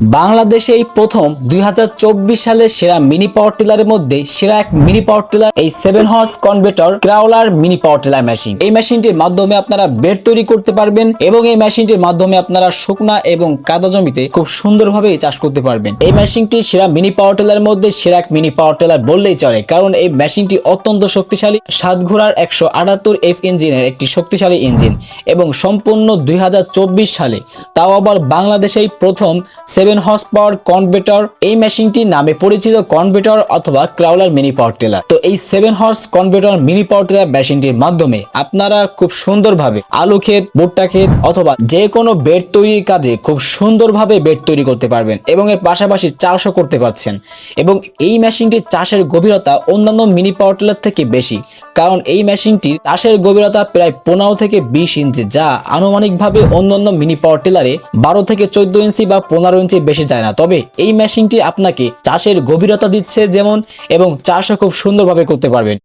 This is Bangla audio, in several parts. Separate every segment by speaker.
Speaker 1: বাংলাদেশে এই প্রথম দুই সালের সেরা মিনি পাওয়ার টিলারের মধ্যে সেরা এক মিনি পাওয়ার টিলার, এই seven horse converter crawler mini power tiller machine. এই মেশিনটির মাধ্যমে আপনারা বেড তৈরি করতে পারবেন এবং এই মেশিনটির মাধ্যমে আপনারা শুকনা এবং কাদা জমিতে খুব সুন্দরভাবে চাষ করতে পারবেন। এই মেশিনটি সেরা মিনি পাওয়ার টিলারের মধ্যে সেরা এক মিনি পাওয়ার টিলার বললেই চলে, কারণ এই মেশিনটি অত্যন্ত শক্তিশালী, সাত ঘোড়ার একশো আটাত্তর এফ ইঞ্জিনের একটি শক্তিশালী ইঞ্জিন এবং সম্পূর্ণ দুই হাজার চব্বিশ সালে, তাও আবার বাংলাদেশেই প্রথম সেভেন হর্স পাওয়ার কনভেটর এই মেশিনটি নামে পরিচিত কনভেটর অথবা ক্রাউলার মিনি পাওয়ার টিলার তো এই seven horse converter mini power tiller মেশিনটির মাধ্যমে আপনারা খুব সুন্দরভাবে আলু ক্ষেত, ভুট্টা ক্ষেত অথবা যে কোনো বেড তৈরির কাজে খুব সুন্দরভাবে বেড তৈরি করতে পারবেন এবং এর পাশাপাশি চাষও করতে পারছেন। এবং এই মেশিনটির চাষের গভীরতা অন্যান্য মিনি পাওয়ার টেলার থেকে বেশি, কারণ এই মেশিনটির চাষের গভীরতা প্রায় পনেরো থেকে বিশ ইঞ্চি, যা আনুমানিকভাবে অন্যান্য মিনি পাওয়ার টিলারে বারো থেকে চোদ্দ ইঞ্চি বা পনেরো ইঞ্চি বেশি যায় না। তবে এই মেশিনটি আপনাকে চাষের গভীরতা দিচ্ছে যেমন, এবং চাষও খুব সুন্দরভাবে করতে পারবেন।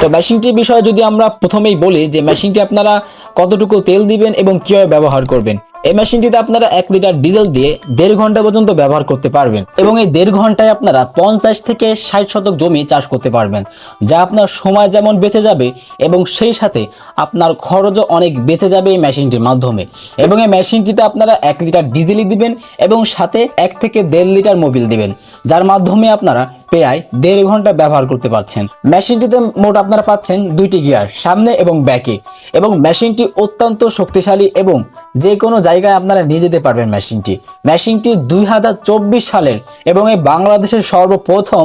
Speaker 1: তো মেশিনটির বিষয়ে যদি আমরা প্রথমেই বলি যে মেশিনটি আপনারা কতটুকু তেল দিবেন এবং কীভাবে ব্যবহার করবেন। এই মেশিনটিতে আপনারা এক লিটার ডিজেল দিয়ে দেড় ঘণ্টা পর্যন্ত ব্যবহার করতে পারবেন এবং এই দেড় ঘন্টায় আপনারা পঞ্চাশ থেকে ষাট শতক জমি চাষ করতে পারবেন, যা আপনার সময় যেমন বেঁচে যাবে এবং সেই সাথে আপনার খরচও অনেক বেঁচে যাবে এই মেশিনটির মাধ্যমে। এবং এই মেশিনটিতে আপনারা এক লিটার ডিজেলই দিবেন এবং সাথে এক থেকে দেড় লিটার মোবিল দিবেন, যার মাধ্যমে আপনারা প্রায় দেড় ঘণ্টা ব্যবহার করতে পারছেন। মেশিনটিতে মোট আপনারা পাচ্ছেন দুইটি গিয়ার, সামনে এবং ব্যাকে। এবং মেশিনটি অত্যন্ত শক্তিশালী এবং যে কোনো জায়গায় আপনারা নিয়ে যেতে পারবেন মেশিনটি। মেশিনটি দুই হাজার চব্বিশ সালের এবং এই বাংলাদেশের সর্বপ্রথম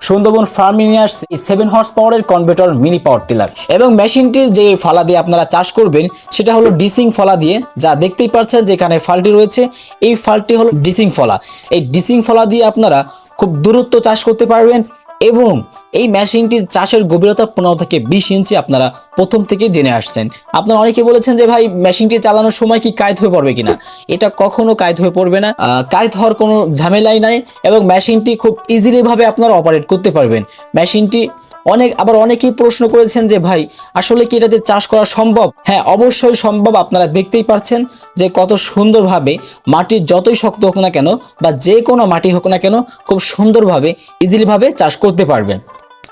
Speaker 1: সুন্দরবন ফার্মে নিয়ে আসছে সেভেন হর্স পাওয়ারের কনভার্টার মিনি পাওয়ার টিলার এবং মেশিনটি যে ফালা দিয়ে আপনারা চাষ করবেন, সেটা হলো ডিসিং ফলা দিয়ে। যা দেখতেই পাচ্ছেন যেখানে ফালটি রয়েছে। এই ফালটি হলো ডিসিং ফলা। এই ডিসিং ফলা দিয়ে আপনারা খুব দূরত্ব চাষ করতে পারবেন এবং এই মেশিনটির চাষের গভীরতা পনেরো থেকে বিশ ইঞ্চি আপনারা প্রথম থেকে জেনে আসছেন। আপনারা অনেকে বলেছেন যে, ভাই, মেশিনটি চালানোর সময় কি কায়ত হয়ে পড়বে কিনা? এটা কখনো কায়ত হয়ে পড়বে না। কায়ত হওয়ার কোনো ঝামেলাই নাই এবং মেশিনটি খুব ইজিলি ভাবে আপনারা অপারেট করতে পারবেন। মেশিনটি অনেক, আবার অনেকেই প্রশ্ন করেছেন যে, ভাই, আসলে কি এটাতে চাষ করা সম্ভব? হ্যাঁ অবশ্যই সম্ভব, আপনারা দেখতেই পাচ্ছেন যে, কত সুন্দরভাবে মাটি যতই শক্ত হোক না কেন বা যে কোনো মাটি হোক না কেন খুব সুন্দরভাবে ইজিলিভাবে চাষ করতে পারবেন।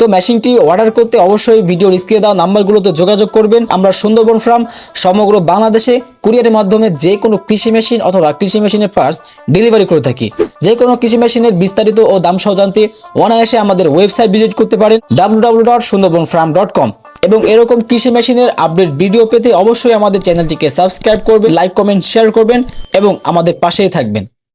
Speaker 1: তো মেশিনটি অর্ডার করতে অবশ্যই ভিডিওর স্ক্রিনে দেওয়া নাম্বারগুলোতে যোগাযোগ করবেন। আমরা সুন্দরবন ফার্ম সমগ্র বাংলাদেশে কুরিয়ারের মাধ্যমে যে কোনো কৃষি মেশিন অথবা কৃষি মেশিনের পার্টস ডেলিভারি করে থাকি। যে কোনো কৃষি মেশিনের বিস্তারিত ও দাম সহ জানতে অনায়াসে আমাদের ওয়েবসাইট ভিজিট করতে পারেন W dot Sundarban dot com এবং এরকম কৃষি মেশিনের আপডেট ভিডিও পেতে অবশ্যই আমাদের চ্যানেলটিকে সাবস্ক্রাইব করবেন লাইক কমেন্ট শেয়ার করবেন এবং আমাদের পাশেই থাকবেন।